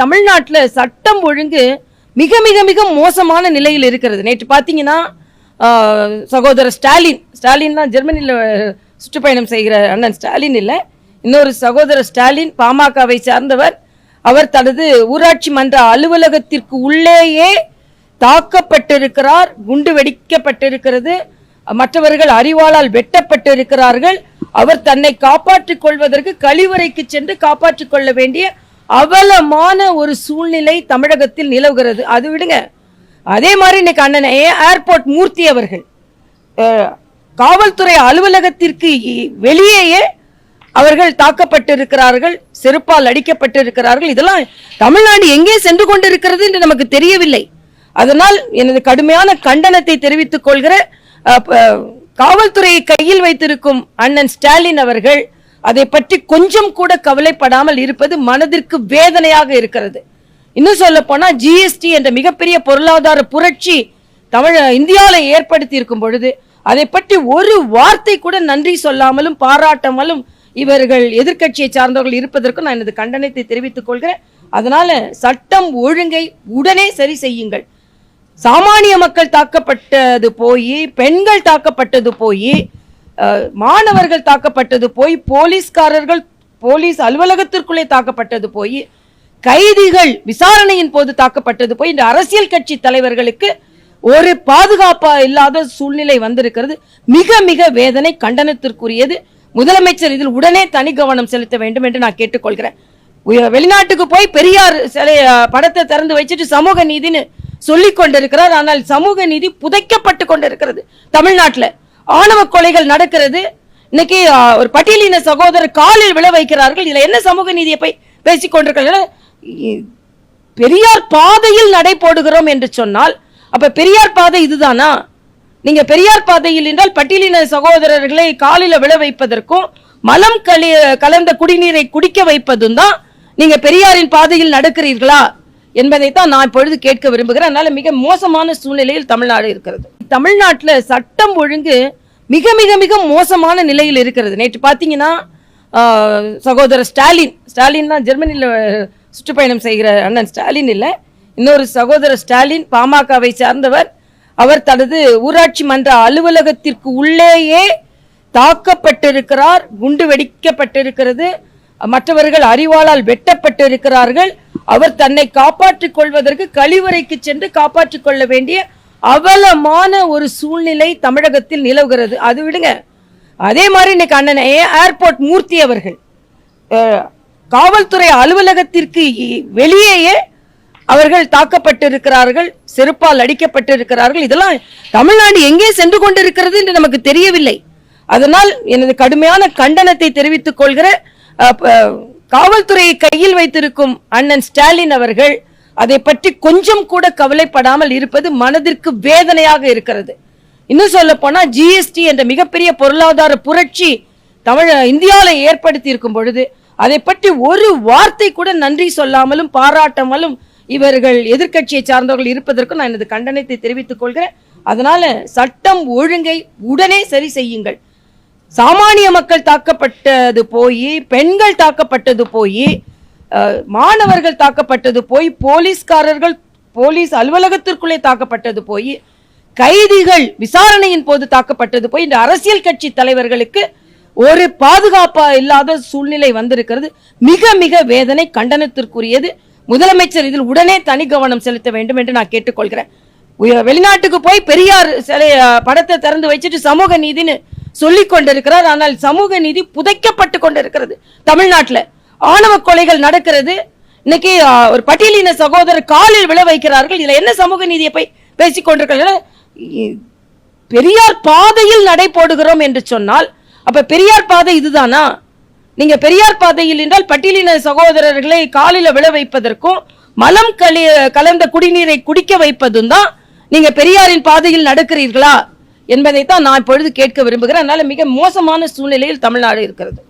தமிழ்நாட்டில் சட்டம் ஒழுங்கு மிக மிக மிக மோசமான நிலையில் இருக்கிறது. நேற்று பார்த்தீங்கன்னா சகோதரர் ஸ்டாலின் ஸ்டாலின் தான் ஜெர்மனியில் சுற்றுப்பயணம் செய்கிற அண்ணன் ஸ்டாலின் இல்லை. இன்னொரு சகோதரர் ஸ்டாலின் பாமகவை சார்ந்தவர். அவர் தனது ஊராட்சி மன்ற அலுவலகத்திற்கு உள்ளேயே தாக்கப்பட்டிருக்கிறார் குண்டு வெடிக்கப்பட்டிருக்கிறது. மற்றவர்கள் அறிவாளால் வெட்டப்பட்டிருக்கிறார்கள். அவர் தன்னை காப்பாற்றிக் கொள்வதற்கு கழிவறைக்கு சென்று காப்பாற்றிக் கொள்ள வேண்டிய அவலமான ஒரு சூழ்நிலை தமிழகத்தில் நிலவுகிறது. அது விடுங்க. அதே மாதிரி இன்னைக்கு அண்ணன் ஏர்போர்ட் மூர்த்தி அவர்கள் காவல்துறை அலுவலகத்திற்கு வெளியேயே அவர்கள் தாக்கப்பட்டிருக்கிறார்கள் செருப்பால் அடிக்கப்பட்டிருக்கிறார்கள். இதெல்லாம் தமிழ்நாடு எங்கே சென்று கொண்டிருக்கிறது என்று நமக்கு தெரியவில்லை. அதனால் எனது கடுமையான கண்டனத்தை தெரிவித்துக் கொள்கிற காவல்துறையை கையில் வைத்திருக்கும் அண்ணன் ஸ்டாலின் அவர்கள் அதை பற்றி கொஞ்சம் கூட கவலைப்படாமல் இருப்பது மனதிற்கு வேதனையாக இருக்கிறது. இன்னும் சொல்ல போனா ஜிஎஸ்டி என்ற மிகப்பெரிய பொருளாதார புரட்சி தமிழ் இந்தியாவில் ஏற்படுத்தி இருக்கும் பொழுது அதை பற்றி ஒரு வார்த்தை கூட நன்றி சொல்லாமலும் பாராட்டாமலும் இவர்கள் எதிர்க்கட்சியை சார்ந்தவர்கள் இருப்பதற்கு நான் எனது கண்டனத்தை தெரிவித்துக் கொள்கிறேன். அதனால சட்டம் ஒழுங்கை உடனே சரி செய்யுங்கள். சாமானிய மக்கள் தாக்கப்பட்டது போய் பெண்கள் தாக்கப்பட்டது போய் மாணவர்கள் தாக்கப்பட்டது போய் போலீஸ்காரர்கள் போலீஸ் அலுவலகத்திற்குள்ளே தாக்கப்பட்டது போய் கைதிகள் விசாரணையின் போது தாக்கப்பட்டது போய் இந்த அரசியல் கட்சி தலைவர்களுக்கு ஒரு பாதுகாப்பா இல்லாத சூழ்நிலை வந்திருக்கிறது. மிக மிக வேதனை கண்டனத்திற்குரியது. முதலமைச்சர் இதில் உடனே தனி கவனம் செலுத்த வேண்டும் என்று நான் கேட்டுக்கொள்கிறேன். வெளிநாட்டுக்கு போய் பெரியார் சிலை படத்தை திறந்து வச்சுட்டு சமூக நீதினு சொல்லிக் கொண்டிருக்கிறார் ஆனால் சமூக நீதி புதைக்கப்பட்டு கொண்டிருக்கிறது தமிழ்நாட்டில். ஆணவ கொலைகள் நடக்கிறது. இன்னைக்கு ஒரு பட்டியலின சகோதரர் காலில் விழ வைக்கிறார்கள். இதுல என்ன சமூக நீதியை போய் பேசிக் பெரியார் பாதையில் நடை போடுகிறோம் என்று சொன்னால் அப்ப பெரியார் பாதை இதுதானா? நீங்க பெரியார் பாதையில் என்றால் பட்டியலின சகோதரர்களை காலில விழ வைப்பதற்கும் மலம் களி கலந்த குடிநீரை குடிக்க வைப்பதும் தான் நீங்க பெரியாரின் பாதையில் நடக்கிறீர்களா? என்பதைத்தான் நான் இப்பொழுது கேட்க விரும்புகிறேன். அதனால மிக மோசமான சூழ்நிலையில் தமிழ்நாடு இருக்கிறது. தமிழ்நாட்டில் சட்டம் ஒழுங்கு மிக மிக மிக மோசமான நிலையில் இருக்கிறது. நேற்று பார்த்தீங்கன்னா சகோதரர் ஸ்டாலின் ஸ்டாலின் தான் ஜெர்மனியில் சுற்றுப்பயணம் செய்கிற அண்ணன் ஸ்டாலின் இல்லை இன்னொரு சகோதரர் ஸ்டாலின் பாமகவை சார்ந்தவர். அவர் தனது ஊராட்சி மன்ற அலுவலகத்திற்கு உள்ளேயே தாக்கப்பட்டிருக்கிறார் குண்டு வெடிக்கப்பட்டிருக்கிறது. மற்றவர்கள் அறிவாளால் வெட்டப்பட்டிருக்கிறார்கள். அவர் தன்னை காப்பாற்றிக் கொள்வதற்கு கழிவறைக்கு சென்று காப்பாற்றிக் கொள்ள வேண்டிய அவலமான ஒரு சூழ்நிலை தமிழகத்தில் நிலவுகிறது. அது விடுங்க. அதே மாதிரி இன்னைக்கு அண்ணன் ஏ- ஏர்போர்ட் மூர்த்தி அவர்கள் காவல்துறை அலுவலகத்திற்கு வெளியேயே அவர்கள் தாக்கப்பட்டிருக்கிறார்கள் செருப்பால் அடிக்கப்பட்டிருக்கிறார்கள். இதெல்லாம் தமிழ்நாடு எங்கே சென்று கொண்டிருக்கிறது என்று நமக்கு தெரியவில்லை. அதனால் எனது கடுமையான கண்டனத்தை தெரிவித்துக் கொள்கிற காவல்துறையை கையில் வைத்திருக்கும் அண்ணன் ஸ்டாலின் அவர்கள் அதை பற்றி கொஞ்சம் கூட கவலைப்படாமல் இருப்பது மனதிற்கு வேதனையாக இருக்கிறது. இன்னும் சொல்ல போனா ஜிஎஸ்டி என்ற மிகப்பெரிய பொருளாதார புரட்சி தமிழ் இந்தியாவில் ஏற்படுத்தி இருக்கும் பொழுது அதை பற்றி ஒரு வார்த்தை கூட நன்றி சொல்லாமலும் பாராட்டாமலும் இவர்கள் எதிர்க்கட்சியை சார்ந்தவர்கள் இருப்பதற்கு நான் எனது கண்டனத்தை தெரிவித்துக் கொள்கிறேன். அதனால சட்டம் ஒழுங்கை உடனே சரி செய்யுங்கள். சாமானிய மக்கள் தாக்கப்பட்டது போய் பெண்கள் தாக்கப்பட்டது போய் மாணவர்கள் தாக்கப்பட்டது போய் போலீஸ்காரர்கள் போலீஸ் அலுவலகத்திற்குள்ளே தாக்கப்பட்டது போய் கைதிகள் விசாரணையின் போது தாக்கப்பட்டது போய் இந்த அரசியல் கட்சி தலைவர்களுக்கு ஒரு பாதுகாப்பா இல்லாத சூழ்நிலை வந்திருக்கிறது. மிக மிக வேதனை கண்டனத்திற்குரியது. முதலமைச்சர் இதில் உடனே தனி கவனம் செலுத்த வேண்டும் என்று நான் கேட்டுக்கொள்கிறேன். வெளிநாட்டுக்கு போய் பெரியார் சிலை படத்தை திறந்து வச்சுட்டு சமூக நீதினு சொல்லிக் கொண்டிருக்கிறார் ஆனால் சமூக நீதி புதைக்கப்பட்டு கொண்டிருக்கிறது தமிழ்நாட்டில். ஆணவ கொலைகள் நடக்கிறது. இன்னைக்கு ஒரு பட்டியலின சகோதரர் காலில் விழ வைக்கிறார்கள். இதுல என்ன சமூக நீதியை போய் பேசிக் கொண்டிருக்கிறார்கள்? பெரியார் பாதையில் நடை போடுகிறோம் என்று சொன்னால் அப்ப பெரியார் பாதை இதுதானா? நீங்க பெரியார் பாதையில் என்றால் பட்டியலின சகோதரர்களை காலில விழ வைப்பதற்கும் மலம் கலி கலந்த குடிநீரை குடிக்க வைப்பதும் தான் நீங்க பெரியாரின் பாதையில் நடக்கிறீர்களா? என்பதைத்தான் நான் இப்பொழுது கேட்க விரும்புகிறேன். அதனால மிக மோசமான சூழ்நிலையில் தமிழ்நாடு இருக்கிறது.